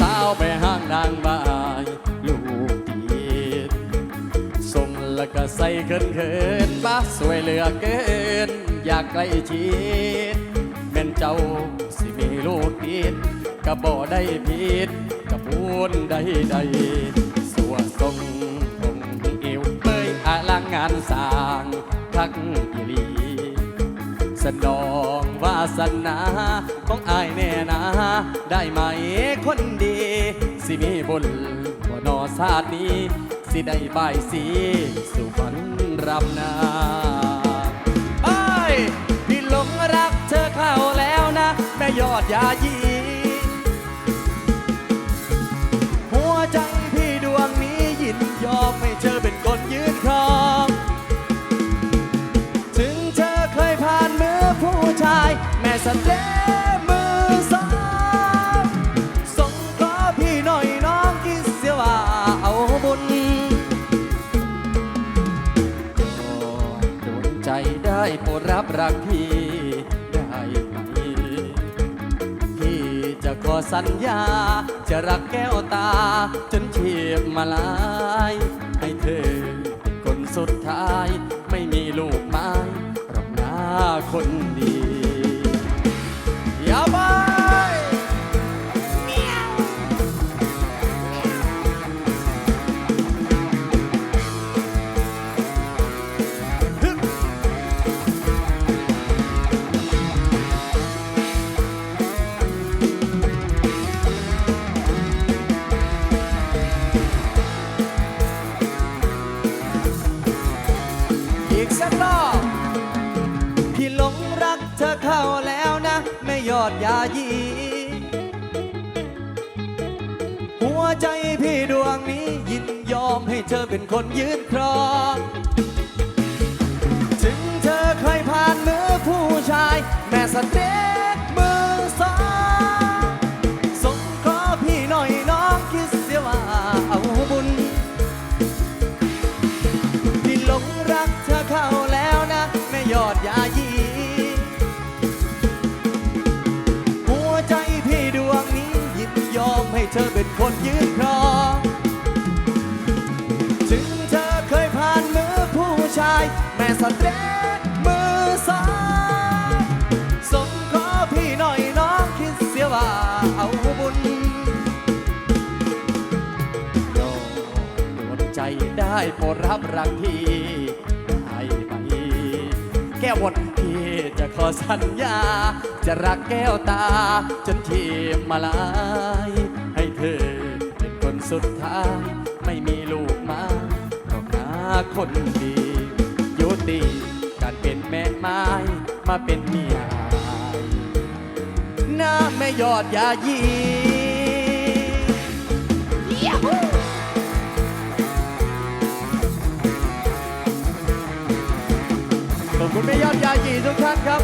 สาวไปห้างนางบายลูกตีดส่งแล้วก็ใส่เขินเขินๆบ้าสวยเหลือเกิน อยากใกล้ชิดแม่นเจ้าสิมีลูกติดก็บ่ได้ผิดก็พูนได้ได้สัวทรงองเอวเปยอลังงานสร้างทักอีหลีสนอง วาสนาของอายแน่นาได้ไหมคนดี สิมีบุญบ่นอชาตินี้ สิได้บายสีสุพรรณรำนาไอพี่หลงรักเธอเข้าแล้วนะ แม่ยอดยายีายแม่สเตมือสองส่งขอพี่หน่อยน้องคิดเสียว่าเอาบุญโอ้โดนใจได้โปรดรับรักพี่ได้ไหมพี่จะขอสัญญา จะรักแก้วตา จนเชียบมาลายให้เธอ คนสุดท้ายไม่มีลูกไม้หรอกหน้าคนดี อีกสักรอบพี่หลงรักเธอเข้าแล้วนะ ไม่ยอดยายี หัวใจพี่ดวงนี้ยินยอมให้เธอเป็นคนยืนครอง ถึงเธอเคยผ่านมือผู้ชาย แม่สเต็กมือ เธอเป็นคนยืนครอง ถึงเธอเคยผ่านมือผู้ชาย แม่สเตรมือสองส่งขอพี่หน่อยน้องคิดเสียว่าเอาบุญโดนใจได้โปรดรับรักพี่ได้ไหมแก้วบทพี่จะขอสัญญา จะรักแก้วตาจนทีมมาลาย สุดท้ายไม่มีลูกมาหรอกนาคนดียุติการเป็นแม่ไม้มาเป็นเมียหน้าแม่ยอดยายีขอบคุณแม่ยอดยายีทุกท่านครับ